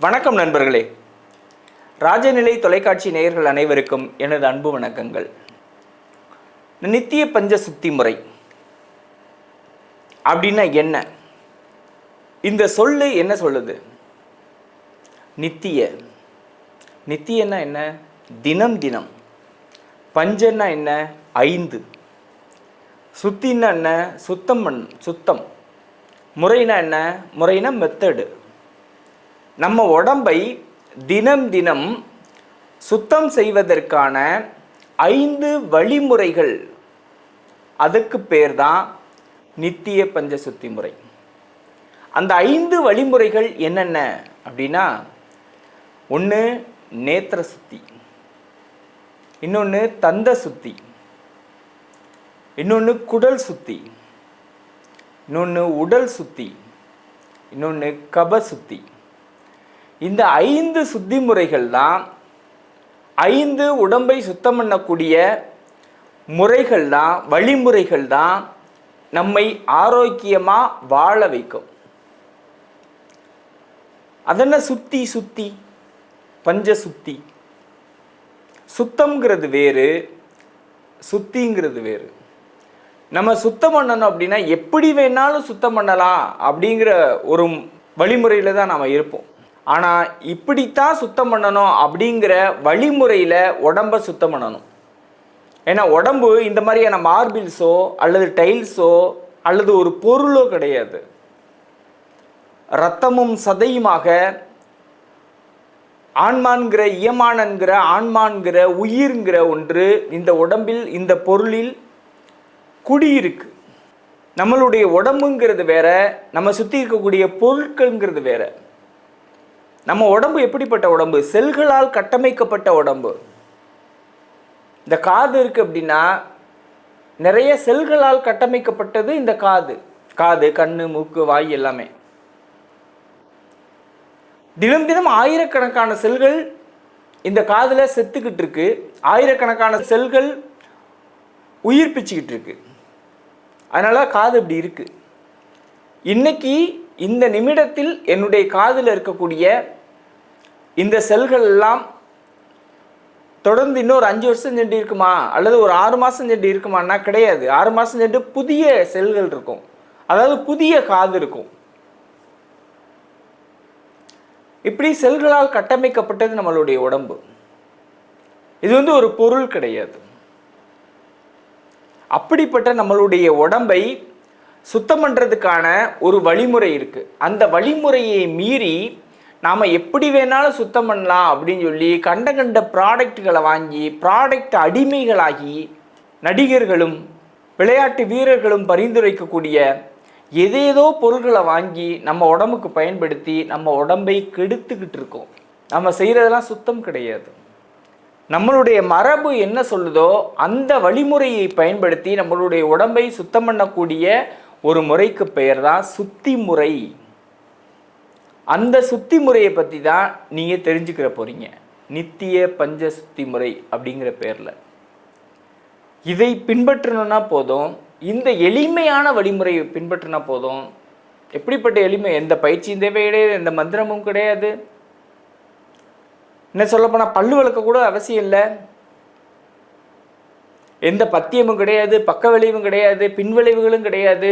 வணக்கம் நண்பர்களே. ராஜநிலை தொலைக்காட்சி நேயர்கள் அனைவருக்கும் எனது அன்பு வணக்கங்கள். நித்திய பஞ்ச சுத்தி முறை. அப்படின்னா என்ன? இந்த சொல்லு என்ன சொல்லுது? நித்திய. நித்தியன்னா என்ன? தினம் தினம். பஞ்சன்னா என்ன? ஐந்து. சுத்தின்னா என்ன? சுத்தம் பண் சுத்தம். முறைனா என்ன? முறைனா மெத்தடு நம்ம உடம்பை தினம் தினம் சுத்தம் செய்வதற்கான ஐந்து வழிமுறைகள். அதுக்கு பேர் தான் நித்திய பஞ்ச சுத்தி முறை. அந்த ஐந்து வழிமுறைகள் என்னென்ன அப்படின்னா ஒன்று நேத்திர சுத்தி இன்னொன்று தந்த சுத்தி இன்னொன்று குடல் சுத்தி இன்னொன்று உடல் சுத்தி இன்னொன்று கப சுத்தி. இந்த ஐந்து சுத்தி முறைகள் தான் ஐந்து உடம்பை சுத்தம் பண்ணக்கூடிய முறைகள் தான் வழிமுறைகள் தான் நம்மை ஆரோக்கியமாக வாழ வைக்கும். அதென்ன சுத்தி சுத்தி? பஞ்ச சுத்தி. சுத்தம்ங்கிறது வேறு சுத்திங்கிறது வேறு. நம்ம சுத்தம் பண்ணணும் அப்படின்னா எப்படி வேணாலும் சுத்தம் பண்ணலாம் அப்படிங்கிற ஒரு வழிமுறையில் தான் நாம் இருப்போம். ஆனால் இப்படித்தான் சுத்தம் பண்ணணும் அப்படிங்கிற வழிமுறையில் உடம்பை சுத்தம் பண்ணணும். ஏன்னா உடம்பு இந்த மாதிரியான மார்பிள்ஸோ அல்லது டைல்ஸோ அல்லது ஒரு பொருளோ கிடையாது. ரத்தமும் சதையுமாக ஆன்மான்கிற இயமானன்கிற ஆன்மான்கிற உயிர்ங்கிற ஒன்று இந்த உடம்பில் இந்த பொருளில் குடியிருக்கு. நம்மளுடைய உடம்புங்கிறது வேற நம்ம சுற்றி இருக்கக்கூடிய பொருட்கள்ங்கிறது வேற. நம்ம உடம்பு எப்படிப்பட்ட உடம்பு? செல்களால் கட்டமைக்கப்பட்ட உடம்பு. இந்த காது இருக்கு அப்படின்னா நிறைய செல்களால் கட்டமைக்கப்பட்டது இந்த காது. காது கண்ணு மூக்கு வாய் எல்லாமே. தினம் தினம் ஆயிரக்கணக்கான செல்கள் இந்த காதில் செத்துக்கிட்டு இருக்கு. ஆயிரக்கணக்கான செல்கள் உயிர்ப்பிச்சுக்கிட்டு இருக்கு. அதனால காது இப்படி இருக்கு. இன்னைக்கு இந்த நிமிடத்தில் என்னுடைய காதில் இருக்கக்கூடிய இந்த செல்கள் எல்லாம் தொடர்ந்து இன்னொரு அஞ்சு வருஷம் சென்று இருக்குமா? அல்லது ஒரு ஆறு மாதம் சென்று இருக்குமான்னா கிடையாது. ஆறு மாதம் சென்று புதிய செல்கள் இருக்கும். அதாவது புதிய காது இருக்கும். இப்படி செல்களால் கட்டமைக்கப்பட்டது நம்மளுடைய உடம்பு. இது வந்து ஒரு பொருள் கிடையாது. அப்படிப்பட்ட நம்மளுடைய உடம்பை சுத்தம் பண்ணுறதுக்கான ஒரு வழிமுறை இருக்குது அந்த வழிமுறையை மீறி நாம் எப்படி வேணாலும் சுத்தம் பண்ணலாம் அப்படின்னு சொல்லி கண்ட கண்ட ப்ராடக்ட்களை வாங்கி ப்ராடக்ட் அடிமைகளாகி நடிகர்களும் விளையாட்டு வீரர்களும் பரிந்துரைக்கக்கூடிய எதேதோ பொருள்களை வாங்கி நம்ம உடம்புக்கு பயன்படுத்தி நம்ம உடம்பை கெடுத்துக்கிட்டு இருக்கோம். நம்ம செய்கிறதெல்லாம் சுத்தம் கிடையாது. நம்மளுடைய மரபு என்ன சொல்லுதோ அந்த வழிமுறையை பயன்படுத்தி நம்மளுடைய உடம்பை சுத்தம் பண்ணக்கூடிய ஒரு முறைக்கு பெயர் தான் சுத்தி முறை அந்த சுத்தி முறையை பற்றி தான் நீங்கள் தெரிஞ்சுக்கிற போகிறீங்க நித்திய பஞ்ச சுத்தி முறை அப்படிங்கிற பேரில். இதை பின்பற்றணும்னா போதும். இந்த எளிமையான வழிமுறையை பின்பற்றினா போதும். எப்படிப்பட்ட எளிமை? எந்த பயிற்சியும் தேவை கிடையாது எந்த மந்திரமும் கிடையாது. என்ன சொல்லப்போனால் பல்லு வளர்க்க கூட அவசியம் இல்லை. எந்த பத்தியமும் கிடையாது பக்க விளைவும் கிடையாது பின்விளைவுகளும் கிடையாது.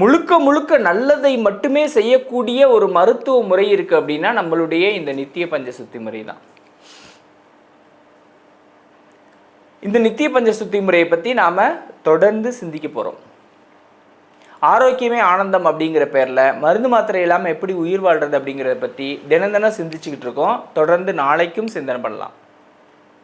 முழுக்க முழுக்க நல்லதை மட்டுமே செய்யக்கூடிய ஒரு மருத்துவ முறை இருக்குது அப்படின்னா நம்மளுடைய இந்த நித்திய பஞ்ச சுத்தி முறை தான். இந்த நித்திய பஞ்ச சுத்தி முறையை பற்றி நாம் தொடர்ந்து சிந்திக்க போகிறோம் ஆரோக்கியமே ஆனந்தம் அப்படிங்கிற பேரில் மருந்து மாத்திரை இல்லாமல் எப்படி உயிர் வாழ்றது அப்படிங்கிறத பற்றி தினம் தினம் சிந்திச்சுக்கிட்டு இருக்கோம். தொடர்ந்து நாளைக்கும் சிந்தனை பண்ணலாம்.